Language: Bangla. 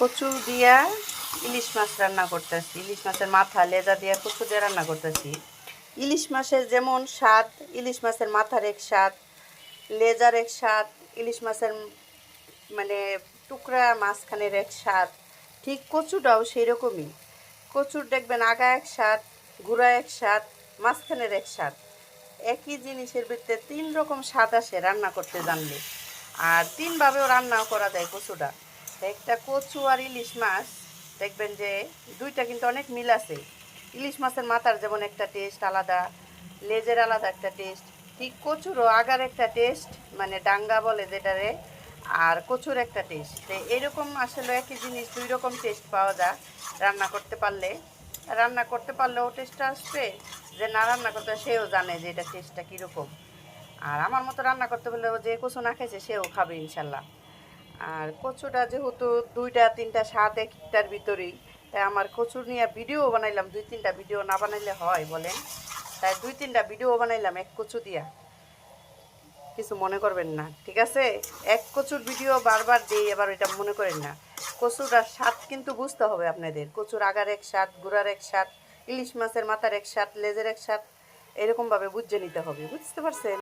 কচু দিয়া ইলিশ মাছ রান্না করতেছি। ইলিশ মাছের মাথা, লেজা দিয়া কচু দিয়ে রান্না করতেছি। ইলিশ মাছের যেমন স্বাদ, ইলিশ মাছের মাথার এক স্বাদ, লেজার এক স্বাদ, ইলিশ মাছের মানে টুকরা মাঝখানের এক স্বাদ, ঠিক কচুটাও সেই রকমই কচুর দেখবেন আগা এক স্বাদ, গুঁড়া এক স্বাদ, মাঝখানের এক স্বাদ। একই জিনিসের ভিতরে তিন রকম স্বাদ আসে রান্না করতে জানলে। আর তিনভাবেও রান্নাও করা যায় কচুটা। একটা কচু আর ইলিশ মাছ, দেখবেন যে দুইটা কিন্তু অনেক মিল আছে। ইলিশ মাছের মাথার যেমন একটা টেস্ট আলাদা, লেজের আলাদা একটা টেস্ট ঠিক কচুরও আগার একটা টেস্ট মানে ডাঙ্গা বলে যেটারে, আর কচুর একটা টেস্ট তো এরকম আসলে একই জিনিস, দুই রকম টেস্ট পাওয়া যায় রান্না করতে পারলে। রান্না করতে পারলেও টেস্টটা আসবে, যে না রান্না করতে সেও জানে যে এটা টেস্টটা কীরকম। আর আমার মতো রান্না করতে পারলেও যে কচু না খেয়েছে সেও খাবে ইনশাল্লাহ। আর কচুটা যেহেতু দুইটা, তিনটা, সাত একটার ভিতরেই, তাই আমার কচুর নিয়ে ভিডিও বানাইলাম, দুই তিনটা ভিডিও না বানাইলে হয় বলেন। তাই দুই তিনটা ভিডিও বানাইলাম, এক কচু দিয়া। কিছু মনে করবেন না, ঠিক আছে? এক কচুর ভিডিও বারবার দিই, এবার এটা মনে করেন না। কচুটার স্বাদ কিন্তু বুঝতে হবে আপনাদের। কচুর আগার এক স্বাদ, গুড়ার এক স্বাদ, ইলিশ মাছের মাথার এক স্বাদ, লেজের এক স্বাদ, এরকমভাবে বুঝে নিতে হবে, বুঝতে পারছেন?